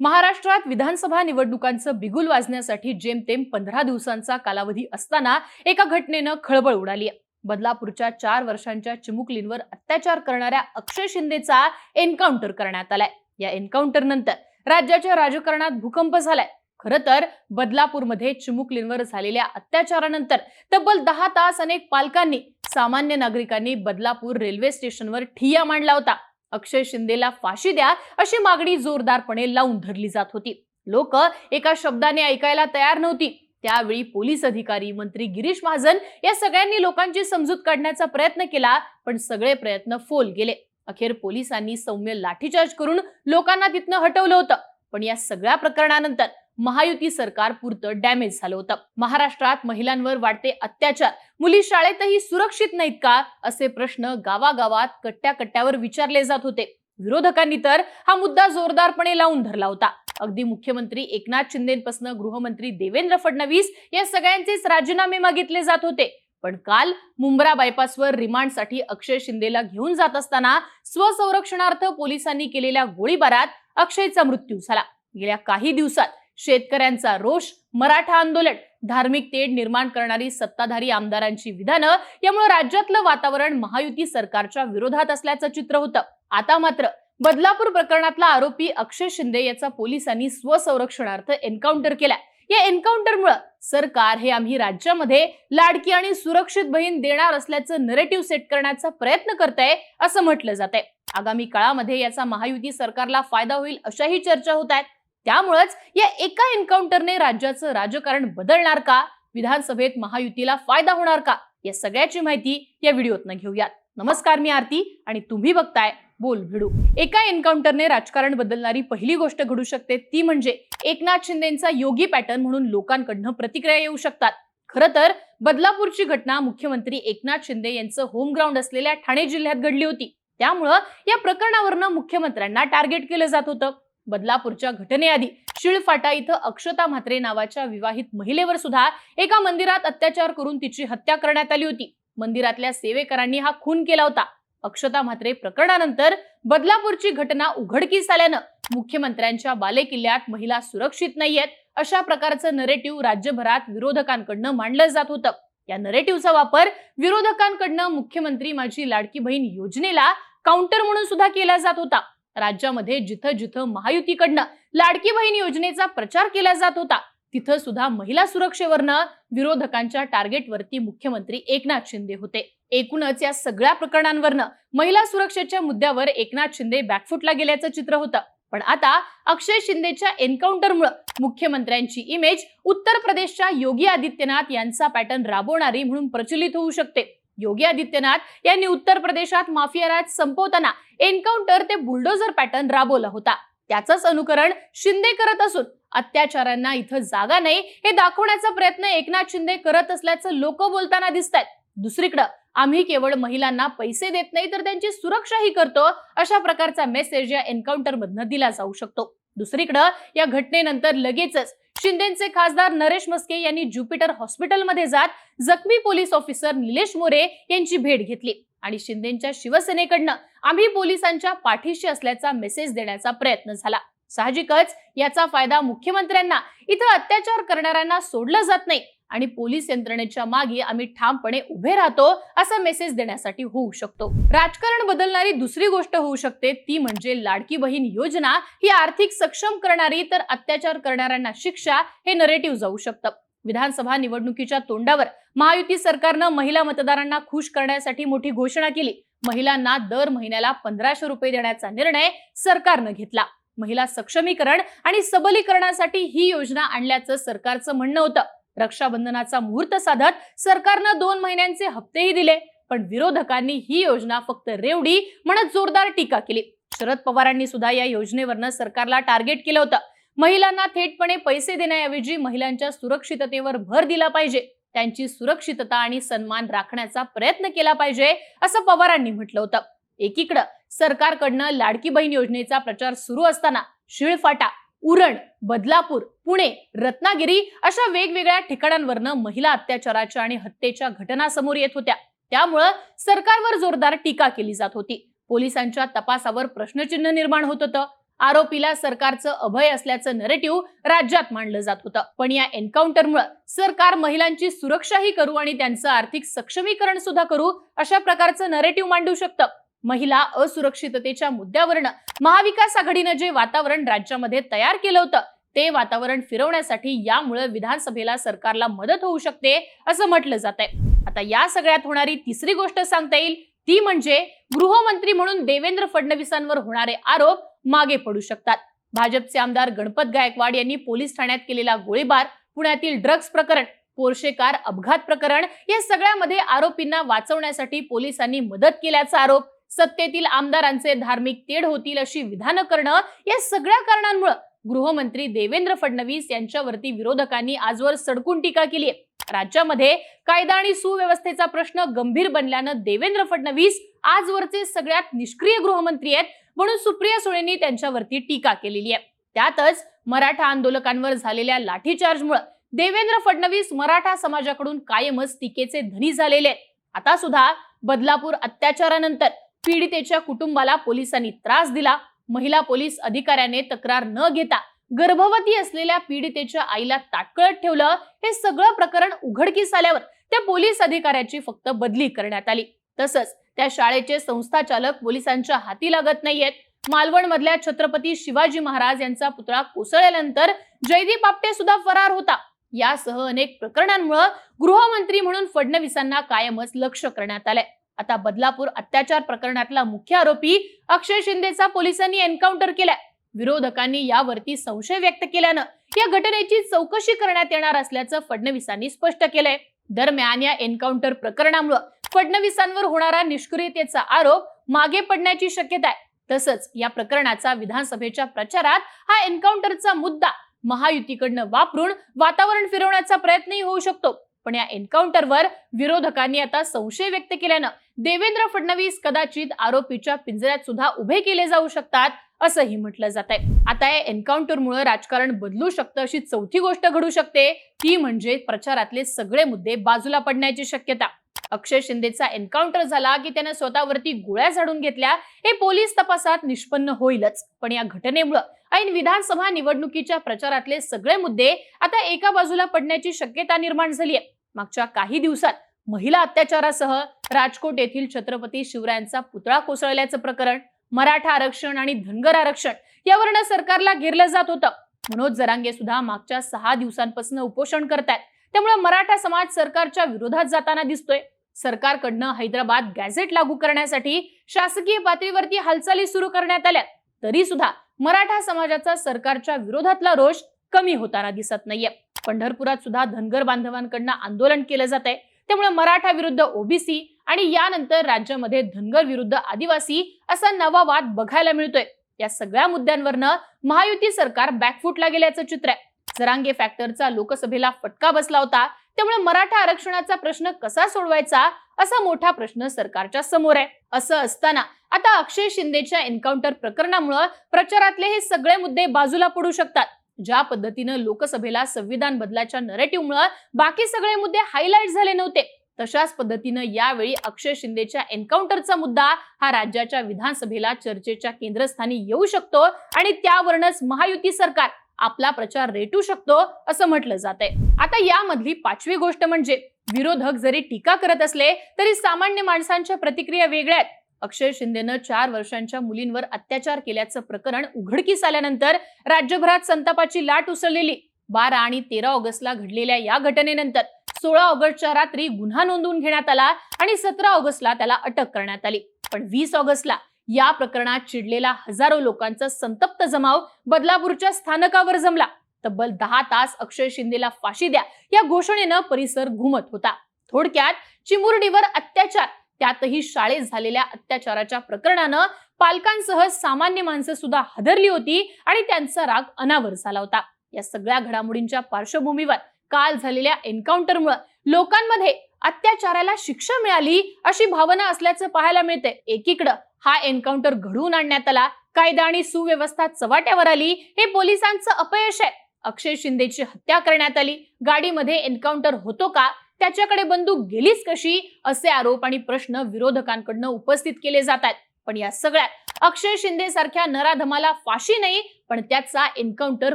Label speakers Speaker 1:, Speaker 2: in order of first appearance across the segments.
Speaker 1: महाराष्ट्रात विधानसभा निवडणुकांचं बिगुल वाजण्यासाठी जेमतेम पंधरा दिवसांचा कालावधी असताना एका घटनेनं खळबळ उडाली. आहे बदलापूरच्या चार वर्षांच्या चिमुकलींवर अत्याचार करणाऱ्या अक्षय शिंदेचा एन्काउंटर करण्यात आलाय. या एन्काउंटर नंतर राज्याच्या राजकारणात भूकंप झालाय. खरं तर बदलापूरमध्ये चिमुकलींवर झालेल्या अत्याचारानंतर तब्बल दहा तास अनेक पालकांनी सामान्य नागरिकांनी बदलापूर रेल्वे स्टेशनवर ठिय्या मांडला होता. अक्षय शिंदेला फाशी द्या अशी मागणी जोरदारपणे लावून धरली जात होती. लोक एका शब्दाने ऐकायला तयार नव्हती. त्यावेळी पोलीस अधिकारी मंत्री गिरीश महाजन या सगळ्यांनी लोकांची समजूत काढण्याचा प्रयत्न केला पण सगळे प्रयत्न फोल गेले. अखेर पोलिसांनी सौम्य लाठीचार्ज करून लोकांना तिथनं हटवलं होतं. पण या सगळ्या प्रकरणानंतर महायुती सरकार पुरतं डॅमेज झालं होतं. महाराष्ट्रात महिलांवर वाढते अत्याचार. मुली शाळेतही सुरक्षित नाहीत का? असे प्रश्न गावागावात कट्ट्या कट्ट्यावर विचारले जात होते. विरोधकांनी तर हा मुद्दा जोरदारपणे लावून धरला होता. अगदी मुख्यमंत्री एकनाथ शिंदेपासून गृहमंत्री देवेंद्र फडणवीस या सगळ्यांचेच राजीनामे मागितले जात होते. पण काल मुंब्रा बायपासवर रिमांडसाठी अक्षय शिंदेला घेऊन जात असताना स्वसंरक्षणार्थ पोलिसांनी केलेल्या गोळीबारात अक्षयचा मृत्यू झाला. गेल्या काही दिवसात शेतकऱ्यांचा रोष मराठा आंदोलन धार्मिक तेढ निर्माण करणारी सत्ताधारी आमदारांची विधानं यामुळे राज्यातलं वातावरण महायुती सरकारच्या विरोधात असल्याचं चित्र होतं. आता मात्र बदलापूर प्रकरणातला आरोपी अक्षय शिंदे याचा पोलिसांनी स्वसंरक्षणार्थ एन्काउंटर केला या एन्काउंटरमुळे सरकार हे आम्ही राज्यामध्ये लाडकी आणि सुरक्षित बहीण देणार असल्याचं नरेटिव्ह सेट करण्याचा प्रयत्न करत आहे असं म्हटलं जात आहे आगामी काळामध्ये याचा महायुती सरकारला फायदा होईल अशाही चर्चा होत आहेत. त्यामुळेच या एका एन्काउंटरने राज्याचं राजकारण बदलणार का? विधानसभेत महायुतीला फायदा होणार का? या सगळ्याची माहिती या व्हिडिओतनं घेऊयात. नमस्कार मी आरती आणि तुम्ही बघताय बोल भिडू. एका एन्काउंटरने राजकारण बदलणारी पहिली गोष्ट घडू शकते ती म्हणजे एकनाथ शिंदेचा योगी पॅटर्न म्हणून लोकांकडनं प्रतिक्रिया येऊ शकतात. खरं तर बदलापूरची घटना मुख्यमंत्री एकनाथ शिंदे यांचं होमग्राऊंड असलेल्या ठाणे जिल्ह्यात घडली होती. त्यामुळं या प्रकरणावरनं मुख्यमंत्र्यांना टार्गेट केलं जात होतं. बदलापूरच्या घटनेआधी शिळफाटा इथं अक्षता म्हात्रे नावाच्या विवाहित महिलेवर सुद्धा एका मंदिरात अत्याचार करून तिची हत्या करण्यात आली होती. मंदिरातल्या सेवेकरांनी हा खून केला होता. अक्षता म्हात्रे प्रकरणानंतर बदलापूरची घटना उघडकीस आल्यानं मुख्यमंत्र्यांच्या बालेकिल्ल्यात महिला सुरक्षित नाहीयेत अशा प्रकारचं नरेटिव्ह राज्यभरात विरोधकांकडनं मांडलं जात होतं. या नरेटिव्हचा वापर विरोधकांकडनं मुख्यमंत्री माझी लाडकी बहीण योजनेला काउंटर म्हणून सुद्धा केला जात होता. राज्यामध्ये जिथं जिथं महायुतीकडनं लाडकी बहीण योजनेचा प्रचार केला जात होता तिथं सुद्धा महिला सुरक्षेवरनं विरोधकांच्या टार्गेटवरती मुख्यमंत्री एकनाथ शिंदे होते. एकूणच या सगळ्या प्रकरणांवरनं महिला सुरक्षेच्या मुद्द्यावर एकनाथ शिंदे बॅकफुटला गेल्याचं चित्र होतं. पण आता अक्षय शिंदेच्या एन्काउंटरमुळे मुख्यमंत्र्यांची इमेज उत्तर प्रदेशच्या योगी आदित्यनाथ यांचा पॅटर्न राबवणारी म्हणून प्रचलित होऊ शकते. योगी आदित्यनाथ यांनी उत्तर प्रदेशात माफिया राज संपवताना एन्काउंटर ते बुलडोझर पॅटर्न राबवला होता. त्याचंच अनुकरण शिंदे करत असून अत्याचारांना इथं जागा नाही हे दाखवण्याचा प्रयत्न एकनाथ शिंदे करत असल्याचं लोक बोलताना दिसत आहेत दुसरीकडं आम्ही केवळ महिलांना पैसे देत नाही तर त्यांची सुरक्षाही करतो अशा प्रकारचा मेसेज या एन्काउंटर मधनं दिला जाऊ शकतो. दुसरीकडं या घटनेनंतर लगेचच शिंदेचे खासदार नरेश मस्के यांनी ज्युपिटर हॉस्पिटलमध्ये जात जखमी पोलीस ऑफिसर निलेश मोरे यांची भेट घेतली. आणि शिंदेच्या शिवसेनेकडनं आम्ही पोलिसांच्या पाठीशी असल्याचा मेसेज देण्याचा प्रयत्न झाला. साहजिकच याचा फायदा मुख्यमंत्र्यांना इथं अत्याचार करणाऱ्यांना सोडलं जात नाही. आणि पोलीस यंत्रणेच्या मागे आम्ही ठामपणे उभे राहतो असा मेसेज देण्यासाठी होऊ शकतो. राजकारण बदलणारी दुसरी गोष्ट होऊ शकते ती म्हणजे लाडकी बहीण योजना. ही आर्थिक सक्षम करणारी तर अत्याचार करणाऱ्यांना शिक्षा हे नरेटिव्ह जाऊ शकतं. विधानसभा निवडणुकीच्या तोंडावर महायुती सरकारनं महिला मतदारांना खुश करण्यासाठी मोठी घोषणा केली. महिलांना दर महिन्याला पंधराशे रुपये देण्याचा निर्णय सरकारनं घेतला. महिला सक्षमीकरण आणि सबलीकरणासाठी ही योजना आणल्याचं सरकारचं म्हणणं होतं. रक्षाबंधनाचा मुहूर्त साधत सरकारनं दोन महिन्यांचे हप्तेही दिले पण विरोधकांनी ही योजना फक्त रेवडी म्हणत जोरदार टीका केली. शरद पवारांनी सुद्धा या योजनेवरनं सरकारला टार्गेट केलं होतं. महिलांना थेटपणे पैसे देण्याऐवजी महिलांच्या सुरक्षिततेवर भर दिला पाहिजे. त्यांची सुरक्षितता आणि सन्मान राखण्याचा प्रयत्न केला पाहिजे असं पवारांनी म्हटलं होतं. एकीकडं सरकारकडनं लाडकी बहीण योजनेचा प्रचार सुरू असताना शिळफाटा उरण बदलापूर पुणे रत्नागिरी अशा वेगवेगळ्या ठिकाणांवरनं महिला अत्याचाराच्या आणि हत्येच्या घटना समोर येत होत्या. त्यामुळं सरकारवर जोरदार टीका केली जात होती. पोलिसांच्या तपासावर प्रश्नचिन्ह निर्माण होत होतं. आरोपीला सरकारचं अभय असल्याचं नरेटिव्ह राज्यात मांडलं जात होतं. पण या एन्काउंटरमुळे सरकार महिलांची सुरक्षाही करू आणि त्यांचं आर्थिक सक्षमीकरण सुद्धा करू अशा प्रकारचं नरेटिव्ह मांडू शकतं. महिला असुरक्षिततेच्या मुद्द्यावरनं महाविकास आघाडीनं जे वातावरण राज्यामध्ये तयार केलं होतं ते वातावरण फिरवण्यासाठी यामुळे विधानसभेला सरकारला मदत होऊ शकते असं म्हटलं जात आहे आता या सगळ्यात होणारी तिसरी गोष्ट सांगता येईल ती म्हणजे गृहमंत्री म्हणून देवेंद्र फडणवीसांवर होणारे आरोप मागे पडू शकतात. भाजपचे आमदार गणपत गायकवाड यांनी पोलीस ठाण्यात केलेला गोळीबार पुण्यातील ड्रग्ज प्रकरण पोर्शे कार अपघात प्रकरण या सगळ्यामध्ये आरोपींना वाचवण्यासाठी पोलिसांनी मदत केल्याचा आरोप सत्तेतील आमदारांचे धार्मिक तेढ होतील अशी विधानं करणं या सगळ्या कारणांमुळे गृहमंत्री देवेंद्र फडणवीस यांच्यावरती विरोधकांनी आजवर सडकून टीका केली आहे. राज्यामध्ये कायदा आणि सुव्यवस्थेचा प्रश्न गंभीर बनल्यानं देवेंद्र फडणवीस आजवरचे सगळ्यात निष्क्रिय गृहमंत्री आहेत म्हणून सुप्रिया सुळेंनी त्यांच्यावरती टीका केलेली आहे. त्यातच मराठा आंदोलकांवर झालेल्या लाठीचार्जमुळे देवेंद्र फडणवीस मराठा समाजाकडून कायमच टीकेचे धनी झालेले आहेत. आता सुद्धा बदलापूर अत्याचारानंतर पीडितेच्या कुटुंबाला पोलिसांनी त्रास दिला. महिला पोलीस अधिकाऱ्याने तक्रार न घेता गर्भवती असलेल्या पीडितेच्या आईला ताटकळत ठेवलं. हे सगळं प्रकरण उघडकीस आल्यावर त्या पोलीस अधिकाऱ्याची फक्त बदली करण्यात आली. तसंच त्या शाळेचे संस्थाचालक पोलिसांच्या हाती लागत नाहीयेत. मालवण मधल्या छत्रपती शिवाजी महाराज यांचा पुतळा कोसळल्यानंतर जयदीप आपटे सुद्धा फरार होता. यासह अनेक प्रकरणांमुळे गृहमंत्री म्हणून फडणवीसांना कायमच लक्ष करण्यात आलंय. आता बदलापूर अत्याचार प्रकरणातला मुख्य आरोपी अक्षय शिंदेचा पोलिसांनी एन्काउंटर केलाय. विरोधकांनी यावरती संशय व्यक्त केल्यानं या घटनेची चौकशी करण्यात येणार असल्याचं फडणवीसांनी स्पष्ट केलंय. दरम्यान या एन्काउंटर प्रकरणामुळे फडणवीसांवर होणारा निष्क्रियतेचा आरोप मागे पडण्याची शक्यता आहे तसंच या प्रकरणाचा विधानसभेच्या प्रचारात हा एन्काउंटरचा मुद्दा महायुतीकडनं वापरून वातावरण फिरवण्याचा प्रयत्नही होऊ शकतो. पण या एन्काउंटरवर विरोधकांनी आता संशय व्यक्त केल्यानं देवेंद्र फडणवीस कदाचित आरोपीच्या पिंजऱ्यात सुद्धा उभे केले जाऊ शकतात असंही म्हटलं जात आहे आता या एन्काउंटरमुळे राजकारण बदलू शकतं अशी चौथी गोष्ट घडू शकते. ती म्हणजे प्रचारातले सगळे मुद्दे बाजूला पडण्याची शक्यता. अक्षय शिंदेचा एन्काउंटर झाला की त्यानं स्वतःवरती गोळ्या झाडून घेतल्या हे पोलीस तपासात निष्पन्न होईलच. पण या घटनेमुळे ऐन विधानसभा निवडणुकीच्या प्रचारातले सगळे मुद्दे आता एका बाजूला पडण्याची शक्यता निर्माण झाली आहे मागच्या काही दिवसात महिला अत्याचारासह राजकोट येथील छत्रपती शिवरायांचा पुतळा कोसळल्याचं प्रकरण मराठा आरक्षण आणि धनगर आरक्षण यावरनं सरकारला घेरलं जात होतं. मनोज जरांगे सुद्धा मागच्या सहा दिवसांपासून उपोषण करतायत. त्यामुळे मराठा समाज सरकारच्या विरोधात जाताना दिसतोय. सरकारकडनं हैदराबाद गॅझेट लागू करण्यासाठी शासकीय पातळीवरती हालचाली सुरू करण्यात आल्या. तरी सुद्धा मराठा समाजाचा सरकारच्या विरोधातला रोष कमी होताना दिसत नाहीये. पंढरपुरात सुद्धा धनगर बांधवांकडनं आंदोलन केलं जात आहे त्यामुळे मराठा विरुद्ध ओबीसी आणि यानंतर राज्यामध्ये धनगर विरुद्ध आदिवासी असा नवा वाद बघायला मिळतोय. या सगळ्या मुद्द्यांवरनं महायुती सरकार बॅकफुटला गेल्याचं चित्र आहे. जरांगे फॅक्टरचा लोकसभेला फटका बसला होता. त्यामुळे मराठा आरक्षणाचा प्रश्न कसा सोडवायचा? असा मोठा प्रश्न सरकारच्या समोर आहे. असं असताना आता अक्षय शिंदेच्या एन्काउंटर प्रकरणामुळे प्रचारातले हे सगळे मुद्दे बाजूला पडू शकतात. ज्या पद्धतीनं लोकसभेला संविधान बदलाच्या नरेटिव्हमुळे बाकी सगळे मुद्दे हायलाइट झाले नव्हते. तशाच पद्धतीनं यावेळी अक्षय शिंदेच्या एन्काउंटरचा मुद्दा हा राज्याच्या विधानसभेला चर्चेच्या केंद्रस्थानी येऊ शकतो आणि त्यावरूनच महायुती सरकार आपला प्रचार रेटू शकतो असं म्हटलं जात आहे आता यामधली पाचवी गोष्ट म्हणजे विरोधक जरी टीका करत असले तरी सामान्य माणसांच्या प्रतिक्रिया वेगळ्या आहेत. अक्षय शिंदेनं चार वर्षांच्या मुलींवर अत्याचार केल्याचं प्रकरण उघडकीस आल्यानंतर राज्यभरात संतापाची लाट उसळलेली. बारा आणि तेरा ऑगस्टला घडलेल्या या घटनेनंतर सोळा ऑगस्टच्या रात्री गुन्हा नोंदवून घेण्यात आला आणि सतरा ऑगस्टला त्याला अटक करण्यात आली. पण वीस ऑगस्टला या प्रकरणात चिडलेला हजारो लोकांचा संतप्त जमाव बदलापूरच्या स्थानकावर जमला. तब्बल दहा तास अक्षय शिंदेला फाशी द्या या घोषणेनं परिसर घुमत होता. थोडक्यात चिमुरडीवर अत्याचार. त्यातही शाळेत झालेल्या अत्याचाराच्या प्रकरणानं पालकांसह सामान्य माणसं सुद्धा हदरली होती आणि त्यांचा राग अनावर झाला होता. या सगळ्या घडामोडींच्या पार्श्वभूमीवर काल झालेल्या एन्काउंटरमुळे लोकांमध्ये अत्याचाराला शिक्षा मिळाली अशी भावना असल्याचं पाहायला मिळते एकीकडं हा एन्काउंटर घडवून आणण्यात आला. कायदा आणि सुव्यवस्था चव्हाट्यावर आली. हे पोलिसांचं अपयश आहे. अक्षय शिंदेची हत्या करण्यात आली. गाडीमध्ये एन्काउंटर होतो का? त्याच्याकडे बंदूक गेलीच कशी? असे आरोप आणि प्रश्न विरोधकांकडनं उपस्थित केले जात आहेत. पण या सगळ्यात अक्षय शिंदे सारख्या नराधमाला फाशी नाही पण त्याचा एन्काउंटर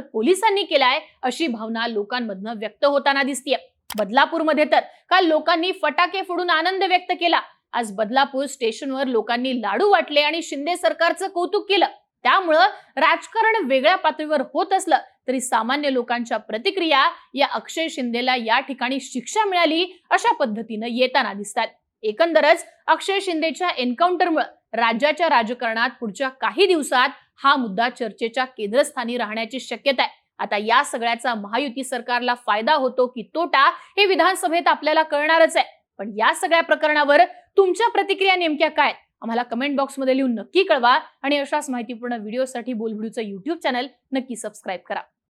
Speaker 1: पोलिसांनी केलाय अशी भावना लोकांमधनं व्यक्त होताना दिसतीये. बदलापूरमध्ये तर काल लोकांनी फटाके फोडून आनंद व्यक्त केला. आज बदलापूर स्टेशनवर लोकांनी लाडू वाटले आणि शिंदे सरकारचं कौतुक केलं. त्यामुळं राजकारण वेगळ्या पातळीवर होत असलं तरी सामान्य लोकांच्या प्रतिक्रिया या अक्षय शिंदेला या ठिकाणी शिक्षा मिळाली अशा पद्धतीनं येताना दिसतात. एकंदरच अक्षय शिंदेच्या एन्काउंटरमुळे राज्याच्या राजकारणात पुढच्या काही दिवसात हा मुद्दा चर्चेच्या केंद्रस्थानी राहण्याची शक्यता आहे. आता या सगळ्याचा महायुती सरकारला फायदा होतो की तोटा हे विधानसभेत आपल्याला कळणारच आहे. पण या सगळ्या प्रकरणावर तुमच्या प्रतिक्रिया नेमक्या काय? आम्हाला कमेंट बॉक्समध्ये लिहून नक्की कळवा आणि अशाच माहितीपूर्ण व्हिडिओसाठी बोलबुडूचं युट्यूब चॅनल नक्की सबस्क्राईब करा.